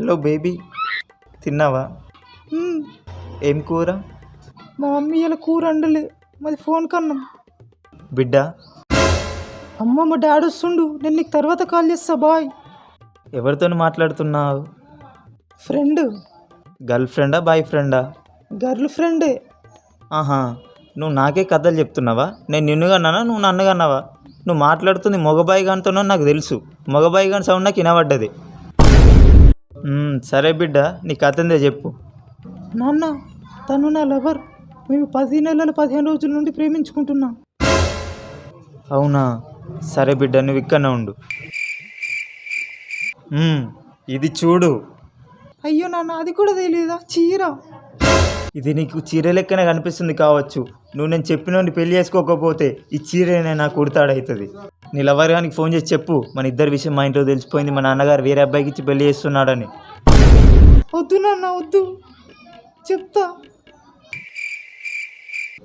Hello baby తిన్నావా. ఏం కూర? మా మమ్మీ ఇలా కూర వండలే. మాది ఫోన్ కన్నాం. బిడ్డ? అమ్మ మా డాడీ వస్తుండు. నేను నీకు తర్వాత కాల్ చేస్తా బాయ్. ఎవరితో మాట్లాడుతున్నావు? ఫ్రెండ్. గర్ల్ ఫ్రెండా బాయ్ ఫ్రెండా? గర్ల్ ఫ్రెండే. ఆహా. నువ్వు నాకే కథలు చెప్తున్నావా? నేను నిన్ను కన్నానా నువ్వు నన్ను కన్నావా నువ్వు మాట్లాడుతుంది మగబాయి గానితోనో నాకు తెలుసు. మగబాయి గాని సౌండ్ నాకు వినబడ్డది. సరే బిడ్డ నీ కథ ఏందో చెప్పు. నాన్న తను నా లవర్. మేము పది నెలల పదిహేను రోజుల నుండి ప్రేమించుకుంటున్నాం. అవునా? సరే బిడ్డ నువ్వు ఇక్కడనే ఉండు. మ్మ్, ఇది చూడు. అయ్యో నాన్న అది కూడా తెలియదా చీర. ఇది నీకు చీర లెక్కనే కనిపిస్తుంది కావచ్చు. నువ్వు నేను చెప్పినోడిని పెళ్ళి చేసుకోకపోతే ఈ చీరనే నాకు ఉడతాడవుతుంది నీ లవర్ గానికి ఫోన్ చేసి చెప్పు మన ఇద్దరి విషయం మా ఇంట్లో తెలిసిపోయింది మా నాన్నగారు వేరే అబ్బాయికి ఇచ్చి పెళ్ళి చేస్తున్నాడని. వద్దు నాన్న వద్దు. చెప్తా.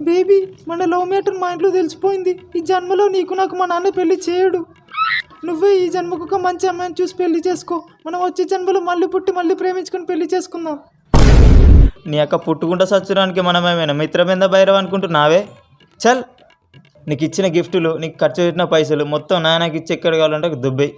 బేబీ మన లవ్ మ్యాటర్ మా ఇంట్లో తెలిసిపోయింది. ఈ జన్మలో నీకు నాకు మా నాన్న పెళ్ళి చేయడు. నువ్వే ఈ జన్మకు ఒక మంచి అమ్మాయిని చూసి పెళ్ళి చేసుకో. మనం వచ్చే జన్మలో మళ్ళీ పుట్టి మళ్ళీ ప్రేమించుకొని పెళ్ళి చేసుకుందాం. నీ అక్క పుట్టుకుంటా సచ్చడానికి మనమేమైనా మిత్రబింద భైరవ్ అనుకుంటున్నావే? చల్. నీకు ఇచ్చిన గిఫ్టులు నీకు ఖర్చు పెట్టిన పైసలు మొత్తం నాయనకి ఇచ్చి ఎక్కడ కావాలంటే దుబ్బై